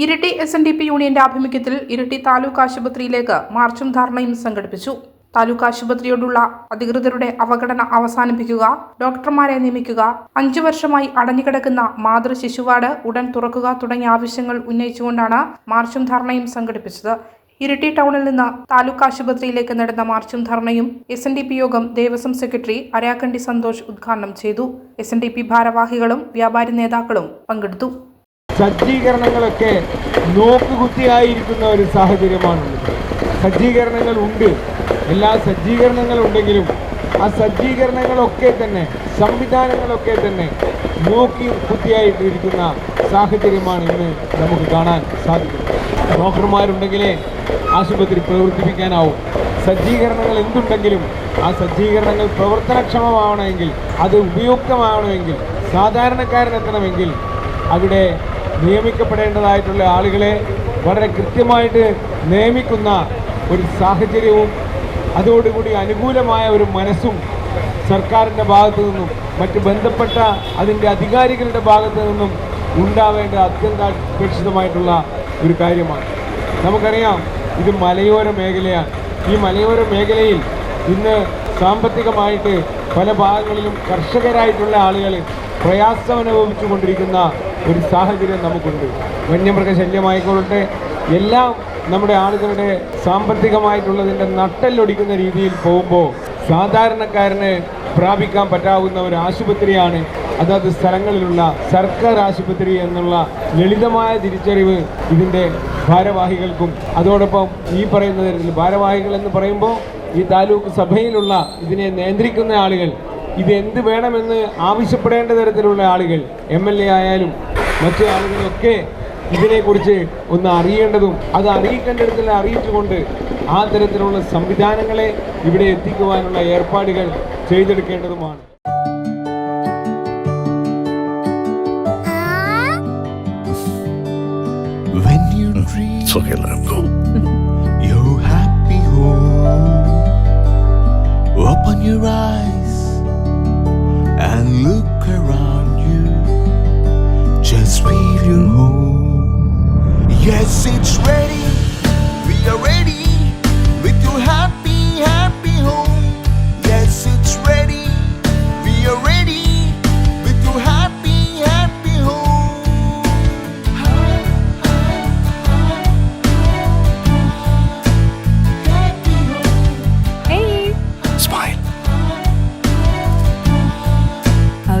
Iritty S N D P യൂണിയന്റെ ആഭിമുഖ്യത്തിൽ ഇരിട്ടി താലൂക്ക് ആശുപത്രിയിലേക്ക് മാർച്ചും ധർണയും സംഘടിപ്പിച്ചു. താലൂക്ക് ആശുപത്രിയോടുള്ള അധികൃതരുടെ അവഗണന അവസാനിപ്പിക്കുക ഡോക്ടർമാരെ നിയമിക്കുക അഞ്ചു വർഷമായി അടഞ്ഞുകിടക്കുന്ന മാതൃ ശിശുവാർഡ് ഉടൻ തുറക്കുക തുടങ്ങിയ ആവശ്യങ്ങൾ ഉന്നയിച്ചുകൊണ്ടാണ് മാർച്ചും ധർണയും സംഘടിപ്പിച്ചത്. ഇരിട്ടി ടൗണിൽ നിന്ന് താലൂക്ക് ആശുപത്രിയിലേക്ക് നടന്ന മാർച്ചും ധർണയും എസ് എൻ ഡി പി യോഗം ദേവസ്വം സെക്രട്ടറി അരാക്കണ്ടി സന്തോഷ് ഉദ്ഘാടനം ചെയ്തു. എസ് എൻ ഡി പി ഭാരവാഹികളും വ്യാപാരി നേതാക്കളും പങ്കെടുത്തു. സജ്ജീകരണങ്ങളൊക്കെ നോക്കുകുത്തിയായിരിക്കുന്ന ഒരു സാഹചര്യമാണുള്ളത്. സജ്ജീകരണങ്ങൾ ഉണ്ട് എല്ലാ സജ്ജീകരണങ്ങളും ഉണ്ടെങ്കിലും ആ സജ്ജീകരണങ്ങളൊക്കെ തന്നെ സംവിധാനങ്ങളൊക്കെ തന്നെ നോക്കി കുത്തിയായിട്ടിരിക്കുന്ന സാഹചര്യമാണ് ഇന്ന് നമുക്ക് കാണാൻ സാധിക്കുന്നത്. ഡോക്ടർമാരുണ്ടെങ്കിലേ ആശുപത്രി പ്രവർത്തിപ്പിക്കാനാവും. സജ്ജീകരണങ്ങൾ എന്തുണ്ടെങ്കിലും ആ സജ്ജീകരണങ്ങൾ പ്രവർത്തനക്ഷമമാവണമെങ്കിൽ അത് ഉപയുക്തമാവണമെങ്കിൽ സാധാരണക്കാരനെത്തണമെങ്കിൽ അവിടെ നിയമിക്കപ്പെടേണ്ടതായിട്ടുള്ള ആളുകളെ വളരെ കൃത്യമായിട്ട് നിയമിക്കുന്ന ഒരു സാഹചര്യവും അതോടുകൂടി അനുകൂലമായ ഒരു മനസ്സും സർക്കാരിന്റെ ഭാഗത്തു നിന്നും മറ്റ് ബന്ധപ്പെട്ട അതിന്റെ അധികാരികളുടെ ഭാഗത്തു നിന്നും ഉണ്ടാവേണ്ട അത്യന്താപേക്ഷിതമായിട്ടുള്ള ഒരു കാര്യമാണ്. നമുക്കറിയാം ഇത് മലയോര മേഖലയാണ്. ഈ മലയോര മേഖലയിൽ ഇന്ന് സാമ്പത്തികമായിട്ട് പല ഭാഗങ്ങളിലും കർഷകരായിട്ടുള്ള ആളുകൾ പ്രയാസം അനുഭവിച്ചു കൊണ്ടിരിക്കുന്ന ഒരു സാഹചര്യം നമുക്കുണ്ട്. വന്യമൃഗശല്യമായിക്കൊള്ളട്ടെ എല്ലാം നമ്മുടെ ആളുകളുടെ സാമ്പത്തികമായിട്ടുള്ളതിന്റെ നട്ടല്ലൊടിക്കുന്ന രീതിയിൽ പോകുമ്പോൾ സാധാരണക്കാരന് പ്രാപിക്കാൻ പറ്റാവുന്ന ഒരു ആശുപത്രിയാണ്. അതാത് സ്ഥലങ്ങളിലുള്ള സർക്കാർ ആശുപത്രി എന്നുള്ള ലളിതമായ തിരിച്ചറിവ് ഇതിന്റെ ഭാരവാഹികൾക്കും അതോടൊപ്പം ഈ പറയുന്ന തരത്തിൽ ഭാരവാഹികൾ എന്ന് പറയുമ്പോൾ ഈ താലൂക്ക് സഭയിലുള്ള ഇതിനെ നിയന്ത്രിക്കുന്ന ആളുകൾ ഇത് എന്ത് വേണമെന്ന് ആവശ്യപ്പെടേണ്ട തരത്തിലുള്ള ആളുകൾ എം എൽ എ ആയാലും മറ്റു ആളുകളൊക്കെ ഇതിനെക്കുറിച്ച് ഒന്ന് അറിയേണ്ടതും അത് അറിയിക്കേണ്ടതിൽ അറിയിച്ചുകൊണ്ട് ആ തരത്തിലുള്ള സംവിധാനങ്ങളെ ഇവിടെ എത്തിക്കുവാനുള്ള ഏർപ്പാടുകൾ ചെയ്തെടുക്കേണ്ടതുമാണ്. Home, open your eyes